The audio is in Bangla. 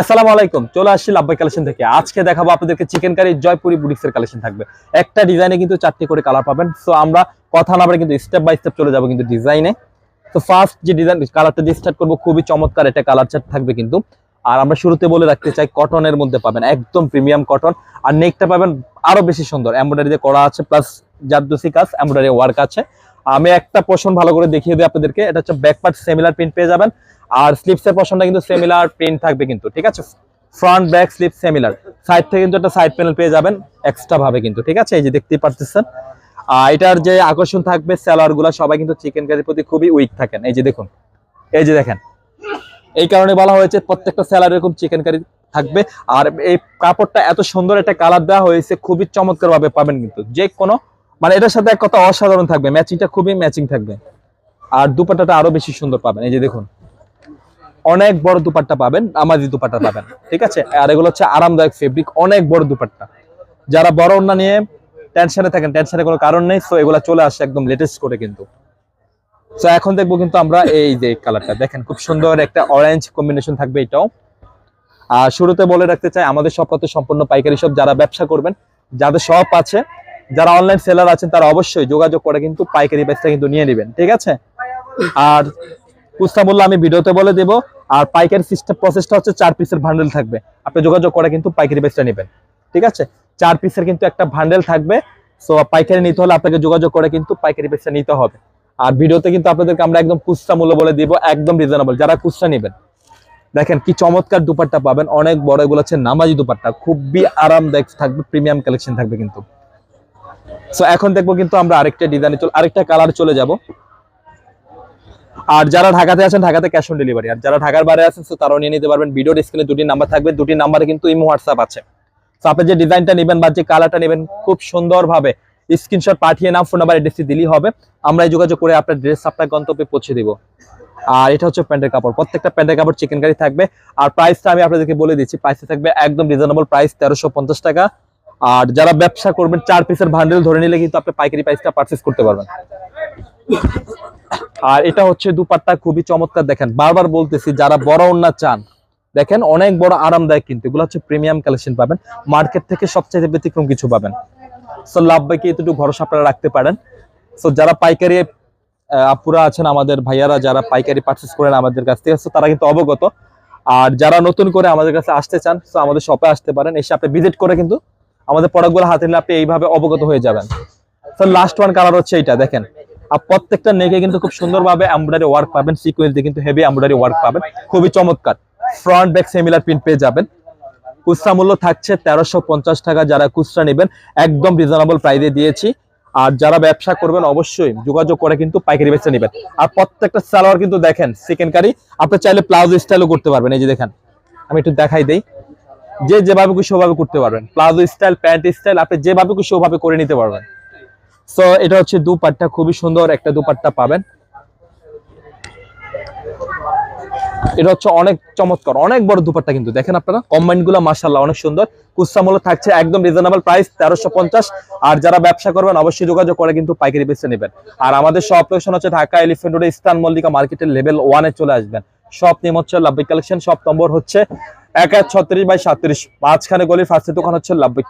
আসসালামু আলাইকুম, চলে আসছি লাভবাই কালেকশন থেকে। আজকে দেখাবো আপনাদেরকে চিকেন কারি জয়পুরি বুটিক্সের কালেকশন থাকবে। একটা ডিজাইনে কিন্তু চারটি করে কালার পাবেন। সো আমরা কথা না বলে কিন্তু স্টেপ বাই স্টেপ চলে যাব কিন্তু ডিজাইনে তো ফার্স্ট যে ডিজাইন কালারটা দিয়ে স্টার্ট করব, খুবই চমৎকার একটা কালার চার্ট থাকবে কিন্তু। আর আমরা শুরুতে বলে রাখতে চাই কটনের মধ্যে পাবেন, একদম প্রিমিয়াম কটন আর নেকটা পাবেন আরও বেশি সুন্দর এমব্রয়ডারি দিয়ে করা আছে প্লাস জারদোসি কাজ এমব্রয়ডারি ওয়ার্ক আছে। আমি একটা পোর্শন ভালো করে দেখিয়ে দিই আপনাদেরকে, এটা হচ্ছে ব্যাক পার্ট সেমিলার প্রিন্ট পেয়ে যাবেন। আর স্লিপসের পোর্শনটা কিন্তু সেমিলার প্রিন্ট থাকবে কিন্তু, ঠিক আছে? Front back slip similar side থেকে কিন্তু একটা সাইড প্যানেল পেয়ে যাবেন এক্সট্রা ভাবে কিন্তু, ঠিক আছে? এই যে দেখতেই আর এটার যে আকর্ষণ থাকবে স্যালারগুলা, সবাই কিন্তু চিকেন কারির প্রতি খুবই উইক থাকেন। এই যে দেখুন, এই যে দেখেন। এই কারণে বলা হয়েছে প্রত্যেকটা স্যালার এরকম চিকেন কারি থাকবে। আর এই কাপড়টা এত সুন্দর একটা কালার দেওয়া হয়েছে, খুবই চমৎকার ভাবে পাবেন কিন্তু। যে কোনো মানে এটার সাথে এক কথা অসাধারণ থাকবে ম্যাচিংটা খুবই ম্যাচিং থাকবে। আর দুপাটাটা আরও বেশি সুন্দর পাবেন। এই যে দেখুন অনেক বড় দুপাট্টা পাবেন আমাজি দুপাট্টা পাবেন, ঠিক আছে? আর এগুলো হচ্ছে আরামদায়ক ফেব্রিক অনেক বড় দুপাট্টা। যারা বড় ওড়না নিয়ে টেনশনে থাকেন টেনশনের কোনো কারণ নেই সো এগুলো চলে আসে একদম লেটেস্ট করে কিন্তু। সো এখন দেখব কিন্তু আমরা এই যে কালারটা দেখেন খুব সুন্দর একটা অরেঞ্জ কম্বিনেশন থাকবে এটাও। আর শুরুতে বলে রাখতে চাই, আমাদের সব কত সম্পূর্ণ পাইকারি সব যারা ব্যবসা করবেন, যাদের সব আছে, যারা অনলাইন সেলার আছেন, তারা অবশ্যই যোগাযোগ করে কিন্তু পাইকারি ব্যবসা কিন্তু নিয়ে নেবেন, ঠিক আছে? আর কুস্তা মূল্য আমি ভিডিওতে বলে দেব আর পাইকারি সিস্টেম প্রসেসটা হচ্ছে চার পিসের ভান্ডেল থাকবে। আপনি যোগাযোগ করে কিন্তু পাইকারি প্রাইসটা নেবেন। ঠিক আছে? চার পিসের কিন্তু একটা ভান্ডেল থাকবে। সো পাইকারি নিতে হলে আপনাকে যোগাযোগ করে কিন্তু পাইকারি প্রাইসটা নিতে হবে। আর ভিডিওতে কিন্তু আপনাদেরকে আমরা একদম কুস্তা মূল্য বলে দিব, একদম রিজনেবল যারা কুস্তা নেবেন, দেখেন কি চমৎকার দুপাট্টা পাবেন। অনেক বড় এগুলো হচ্ছে নামাজি দুপাট্টা। খুবই আরামদায়ক থাকবে প্রিমিয়াম কালেকশন থাকবে কিন্তু। সো এখন দেখব কিন্তু আমরা আরেকটা ডিজাইনে চলে আরেকটা কালার চলে যাব। আর যারা ঢাকাতে আছেন, ঢাকাতে ক্যাশ অন ডেলিভারি আর যারা ঢাকার বাইরে আছেন তো তারাও নিয়ে নিতে পারবেন। ভিডিও স্ক্রিনে দুটি নাম্বার থাকবে, দুটি নাম্বারে কিন্তু ইমো হোয়াটসঅ্যাপ আছে। তো আপনি যে ডিজাইনটা নেবেন বা যে কালারটা নেবেন, খুব সুন্দরভাবে স্ক্রিনশট পাঠিয়ে নাম ফোন নাম্বার এড্রেসটি দিলেই হবে। আমরা যোগাযোগ করে আপনার ড্রেস আপনার গন্তব্যে পৌঁছে দিব। আর এটা হচ্ছে প্যান্টের কাপড়। প্রত্যেকটা প্যান্টের কাপড় চিকেন কারি থাকবে। আর প্রাইসটা আমি আপনাদেরকে বলে দিচ্ছি প্রাইসটা থাকবে একদম রিজনেবল প্রাইস তেরোশো টাকা। আর যারা ব্যবসা করবেন, চার পিসের ভান্ডেল ধরে নিলে কিন্তু আপনি পাইকারি প্রাইসটা পারচেস করতে পারবেন। আর এটা হচ্ছে দুপাট্টা খুবই চমৎকার, দেখেন, বারবার বলতেছি, যারা বড় ওন্না চান, দেখেন, অনেক বড় আরামদায়ক কিন্তু, এগুলো হচ্ছে প্রিমিয়াম কালেকশন পাবেন মার্কেট থেকে সবচেয়ে ব্যতিক্রম কিছু পাবেন। সো লাভ বাইকে এতটুকু ভরসা আপনারা রাখতে পারেন। সো যারা পাইকারি আপুরা আছেন, আমাদের ভাইয়ারা যারা পাইকারি পার্চেস করেন আমাদের কাছ থেকে তারা কিন্তু অবগত। আর যারা নতুন করে আমাদের কাছে আসতে চান তো আমাদের শপে আসতে পারেন, এসে আপনি ভিজিট করে কিন্তু আমাদের প্রোডাক্টগুলো হাতে নিলে আপনি এইভাবে অবগত হয়ে যাবেন। তো লাস্ট ওয়ান কালার হচ্ছে এইটা, দেখেন। আর প্রত্যেকটা নেকে কিন্তু খুব সুন্দরভাবে এমব্রয়ডারি ওয়ার্ক পাবেন সিকোয়েন্স দিয়ে কিন্তু হেভি এমব্রয়ডারি ওয়ার্ক পাবেন। খুবই চমৎকার। ফ্রন্ট ব্যাক সেমিলার প্রিন্ট পেয়ে যাবেন। খুচরা মূল্য থাকছে তেরোশো টাকা, যারা খুচরা নেবেন, একদম রিজনেবল প্রাইসে দিয়েছি। আর যারা ব্যবসা করবেন, অবশ্যই যোগাযোগ করে কিন্তু পাইকারি বেচে নেবেন। আর প্রত্যেকটা সালোয়ার কিন্তু দেখেন চিকেন কারি আপনি চাইলে প্লাজো স্টাইলও করতে পারবেন, এই যে দেখেন। আমি একটু দেখাই দেই। যে যেভাবে খুশি, ওভাবে করতে পারবেন। প্লাজো স্টাইল প্যান্ট স্টাইল আপনি যেভাবে খুশি, ওভাবে করে নিতে পারবেন। সো এটা হচ্ছে দুপাট্টা, খুবই সুন্দর একটা দুপাট্টা পাবেন। এটা হচ্ছে অনেক চমৎকার, অনেক বড় দুপাট্টা কিন্তু, দেখেন আপনারা? কম্বাইনগুলো মাসাল্লাহ অনেক সুন্দর। কুস্তা মূল্য থাকছে একদম রিজনেবল প্রাইস তেরোশো পঞ্চাশ। আর যারা ব্যবসা করবেন, অবশ্যই যোগাযোগ করে কিন্তু পাইকারি বেচে নেবেন। আর আমাদের সব লোকেশন হচ্ছে ঢাকা এলিফেন্ট রোডে ইস্টার্ন মল্লিকা মার্কেটের লেভেল ওয়ানে চলে আসবেন। সব নেম হচ্ছে লাভবিক কালেকশন সব নম্বর হচ্ছে এক এক ছত্রিশ বাই সাতত্রিশ মাঝখানে গলির ফার্স্টের দোকান হচ্ছে লাভবিক